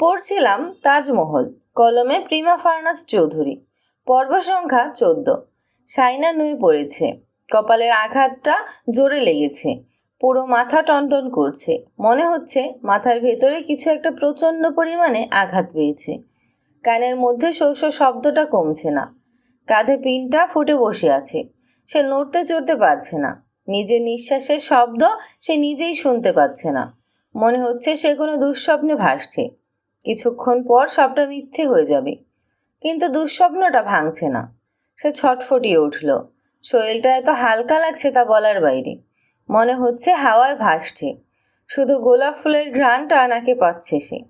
পড়ছিলাম তাজমহল, কলমে Prima furnace Chowdhury, পর্ব সংখ্যা চোদ্দ। সাইনা নুয়ে পড়েছে, কপালের আঘাতটা জোরে লেগেছে, পুরো মাথা টনটন করছে, মনে হচ্ছে মাথার ভেতরে কিছু একটা প্রচণ্ড পরিমাণে আঘাত পেয়েছে। কানের মধ্যে শস্য শব্দটা কমছে না, কাঁধে পিনটা ফুটে বসে আছে, সে নড়তে চড়তে পারছে না, নিজের নিঃশ্বাসের শব্দ সে নিজেই শুনতে পাচ্ছে না, মনে হচ্ছে সে কোনো দুঃস্বপ্নে ভাসছে। কিছুক্ষণ পর সবটা মিথ্যে হয়ে যাবে। কিন্তু দুঃস্বপ্নটা ভাঙছে না। সে ছটফটিয়ে উঠল। শরীরটা এত হালকা লাগছে তা বলার বাইরে। মনে হচ্ছে হাওয়ায় ভাসছে। শুধু গোলাপ ফুলের ঘ্রাণটা নাকে পাচ্ছে সে।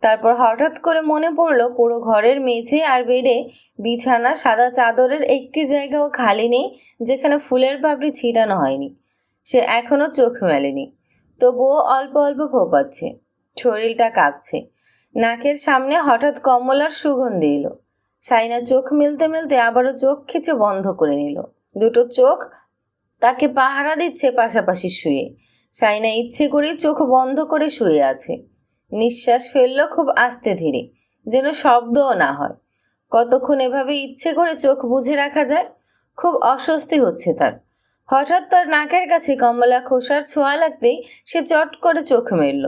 তারপর হঠাৎ করে মনে পড়ল পুরো ঘরের মেঝে আর বেডে বিছানা, সাদা চাদরের একটি জায়গাও খালি নেই, যেখানে ফুলের পাপড়ি ছিটানো হয়নি। সে এখনও চোখ মেলেনি। তবুও অল্প অল্প ফোপাচ্ছে শরীরটা কাঁপছে। নাকের সামনে হঠাৎ কমলার সুগন্ধি এলো। সাইনা চোখ মেলতে মেলতে আবারও চোখ খিচে বন্ধ করে নিল। দুটো চোখ তাকে পাহারা দিচ্ছে পাশাপাশি শুয়ে। সাইনা ইচ্ছে করেই চোখ বন্ধ করে শুয়ে আছে। নিঃশ্বাস ফেলল খুব আস্তে ধীরে, যেন শব্দও না হয়। কতক্ষণ এভাবে ইচ্ছে করে চোখ বুঝে রাখা যায়? খুব অস্বস্তি হচ্ছে তার। হঠাৎ তার নাকের কাছে কমলা খোসার ছোঁয়া লাগতেই সে চট করে চোখ মেলল।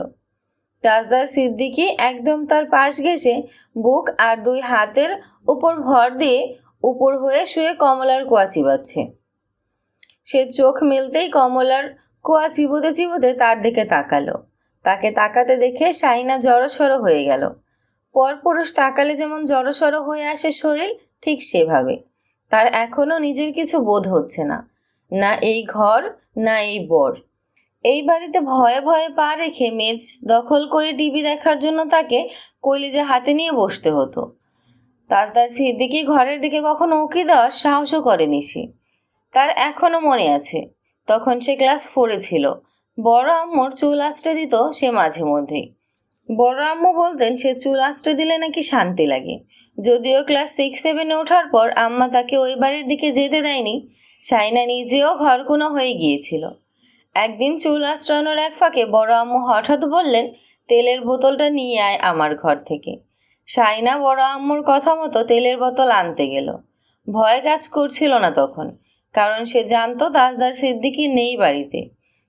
তাজদার সিদ্দিকি একদম তার পাশ ঘেসে বুক আর দুই হাতের উপর ভর দিয়ে উপর হয়ে শুয়ে কমলার কোয়া চিবাচ্ছে সে চোখ মেলতেই কমলার কোয়া চিবোতে চিবোতে তার দিকে তাকালো। তাকে তাকাতে দেখে সাইনা জড়সড় হয়ে গেল। পরপুরুষ তাকালে যেমন জড়সড় হয়ে আসে শরীর, ঠিক সেভাবে। তার এখনও নিজের কিছু বোধ হচ্ছে না। না এই ঘর, না এই বর। এই বাড়িতে ভয়ে ভয়ে পা রেখে মেজ দখল করে টিভি দেখার জন্য তাকে কলিজা হাতে নিয়ে বসতে হতো। তাজদার সিদ্দিকি ঘরের দিকে কখনো উকি দেওয়ার সাহসও করেনি সে। তার এখনও মনে আছে, তখন সে ক্লাস ফোরে ছিল। বড় আম্মুর চুল আঁচড়ে দিত সে মাঝে মধ্যেই। বড় আম্মু বলতেন, সে চুল আঁচড়ে দিলে নাকি শান্তি লাগে। যদিও ক্লাস সিক্স সেভেনে ওঠার পর আম্মা তাকে ওই বাড়ির দিকে যেতে দেয়নি, সাইনা নিজেও ঘরকুনো হয়ে গিয়েছিল। একদিন চুল আশ্রানোর এক ফাঁকে বড় আম্মু হঠাৎ বললেন, তেলের বোতলটা নিয়ে আয় আমার ঘর থেকে। সাইনা বড় আম্মুর কথা মতো তেলের বোতল আনতে গেল। ভয় কাজ করছিল না তখন, কারণ সে জানতো দাসদার সিদ্দিকি নেই বাড়িতে।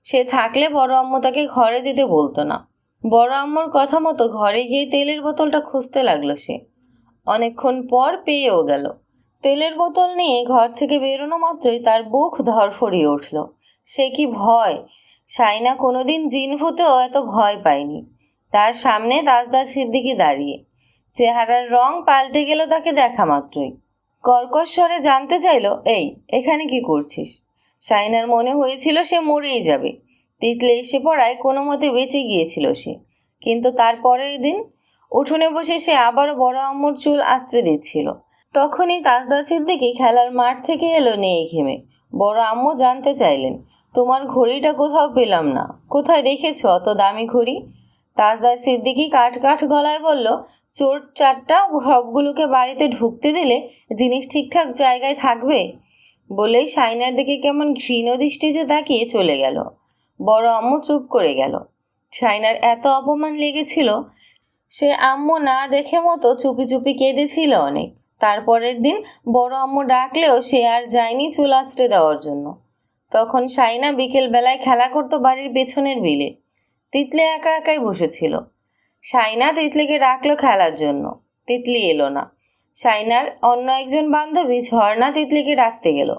সে থাকলে বড় আম্মু তাকে ঘরে যেতে বলতো না। বড় আম্মুর কথা মতো ঘরে গিয়ে তেলের বোতলটা খুঁজতে লাগল সে। অনেকক্ষণ পর পেয়েও গেল। তেলের বোতল নিয়ে ঘর থেকে বেরোনো মাত্রই তার বুক ধরফরিয়ে উঠল। সে কি ভয়? সাইনা কোনোদিন জিন ভূতেও এত ভয় পায়নি। তার সামনে তাজদার সিদ্দিকি দাঁড়িয়ে। চেহারার রং পাল্টে গেল তাকে দেখা মাত্রই। কর্কশ স্বরে জানতে চাইল, এই, এখানে কি করছিস? সাইনার মনে হয়েছিল সে মরেই যাবে। তিতলে এসে পড়ায় কোনো মতে বেঁচে গিয়েছিল সে। কিন্তু তার পরের দিন উঠোনে বসে সে আবারও বড় আম্মুর চুল আঁচড়ে দিচ্ছিল। তখনই তাজদার সিদ্দিকি খেলার মাঠ থেকে এলো নেই ঘেমে। বড় আম্মু জানতে চাইলেন তোমার ঘড়িটা কোথাও পেলাম না। কোথায় রেখেছ অত দামি ঘড়ি? তাজদার সিদ্দিকি কাঠ কাঠ গলায় বলল, চোর চারটা সবগুলোকে বাড়িতে ঢুকতে দিলে জিনিস ঠিকঠাক জায়গায় থাকবে? বলেই সাইনার দিকে কেমন ঘৃণ দৃষ্টিতে তাকিয়ে চলে গেল। বড় আম্মু চুপ করে গেল। সাইনার এত অপমান লেগেছিল, সে আম্মু না দেখে মতো চুপি চুপি কেঁদেছিল অনেক। তারপরের দিন বড় আম্মু ডাকলেও সে আর যায়নি চুল আঁচড়ে দেওয়ার জন্য। তখন সাইনা বিকেল বেলায় খেলা করতো বাড়ির পেছনের বিলে। তিতলি একা একাই বসেছিল। সাইনা তিতলিকে ডাকলো খেলার জন্য। তিতলি এলো না। সাইনার অন্য একজন বান্ধবী ঝর্ণা তিতলিকে ডাকতে গেল।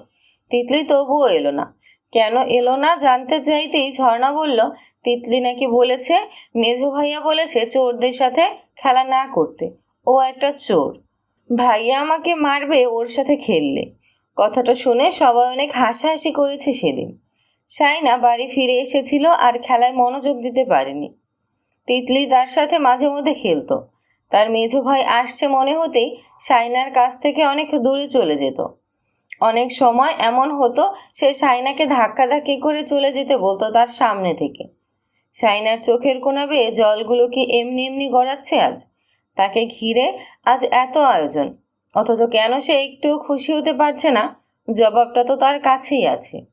তিতলি তবুও এলো না। কেন এলো না জানতে চাইতেই ঝর্ণা বলল, তিতলি নাকি বলেছে, মেঝো ভাইয়া বলেছে চোরদের সাথে খেলা না করতে। ও একটা চোর। ভাইয়া আমাকে মারবে, ওর সাথে খেললে। কথাটা শুনে সবাই অনেক হাসাহাসি করেছে সেদিন। সাইনা বাড়ি ফিরে এসেছিল আর খেলায় মনোযোগ দিতে পারেনি। তিতলি তার সাথে মাঝে মধ্যে খেলতো। তার মেঝো ভাই আসছে মনে হতেই সাইনার কাছ থেকে অনেক দূরে চলে যেত। অনেক সময় এমন হতো, সে সাইনাকে ধাক্কাধাক্কি করে চলে যেতে বলতো তার সামনে থেকে। সাইনার চোখের কোনা বেয়ে জলগুলো কি এমনি এমনি গড়াচ্ছে আজ? তাকে ঘিরে আজ এত আয়োজন। অথচ কেন সে একটু খুশি হতে পারছে না? জবাবটা তো তার কাছেই আছে।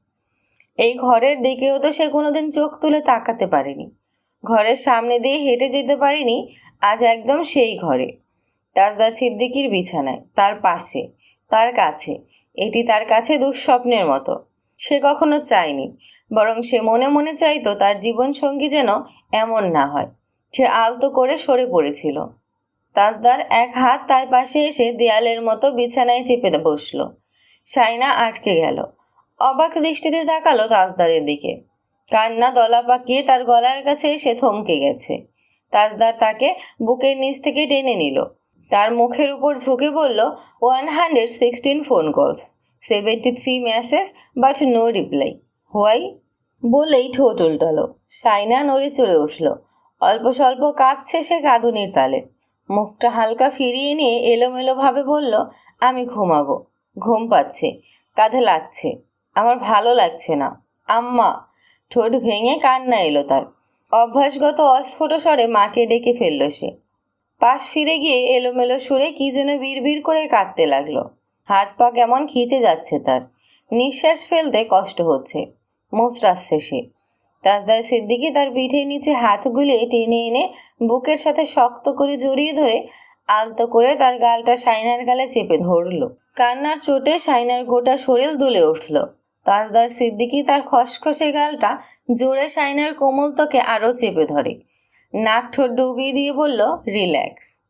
এই ঘরের দিকেও তো সে কোনোদিন চোখ তুলে তাকাতে পারেনি। ঘরের সামনে দিয়ে হেঁটে যেতে পারিনি, আজ একদম সেই ঘরে। তাজদার সিদ্দিকির বিছানায়, তার পাশে, তার কাছে, এটি তার কাছে দুঃস্বপ্নের মতো। সে কখনো চায়নি, বরং সে মনে মনে চাইতো তার জীবনসঙ্গী যেন এমন না হয়। সে আলতো করে সরে পড়েছিল। তাজদার এক হাত তার পাশে এসে দেয়ালের মতো বিছানায় চেপে বসল। সাইনা আটকে গেল। অবাক দৃষ্টিতে তাকালো তাজদারের দিকে। কান্না দলা পাকিয়ে তার গলার কাছে এসে থমকে গেছে। তাজদার তাকে বুকের নিচ থেকে টেনে নিল। তার মুখের উপর ঝুঁকে বলল, one hundred sixteen phone calls, seventy three message, but no reply. Why? বলেই ঠোঁট উল্টালো। সাইনা নড়ে চড়ে উঠল। অল্প স্বল্প কাঁপছে সে কাঁদুনির তালে। মুখটা হালকা ফিরিয়ে নিয়ে এলোমেলোভাবে বলল, আমি ঘুমাবো। ঘুম পাচ্ছে। কাঁধে লাগছে। আমার ভালো লাগছে না। আম্মা! ঠোঁট ভেঙে কান্না এলো তার। অভ্যাসগত অস্ফুট স্বরে মাকে ডেকে ফেলল সে। পাশ ফিরে গিয়ে এলোমেলো সুরে কি যেন বিড়বিড় করে কাঁদতে লাগল। হাত পা কেমন খিচে যাচ্ছে তার। নিঃশ্বাস ফেলতে কষ্ট হচ্ছে। মোচড়াচ্ছে সে। তাজদার সিদ্দিকি তার পিঠের নিচে হাত গুলিয়ে টেনে এনে বুকের সাথে শক্ত করে জড়িয়ে ধরে আলতো করে তার গালটা সাইনার গালে চেপে ধরলো। কান্নার চোটে সাইনার গোটা শরীর দুলে উঠল। তাজদার সিদ্দিকি তার খসখসে গালটা জোরে সাইনার কোমল ত্বকে আরও চেপে ধরে। নাক ঠোঁট ডুবিয়ে দিয়ে বলল, রিল্যাক্স।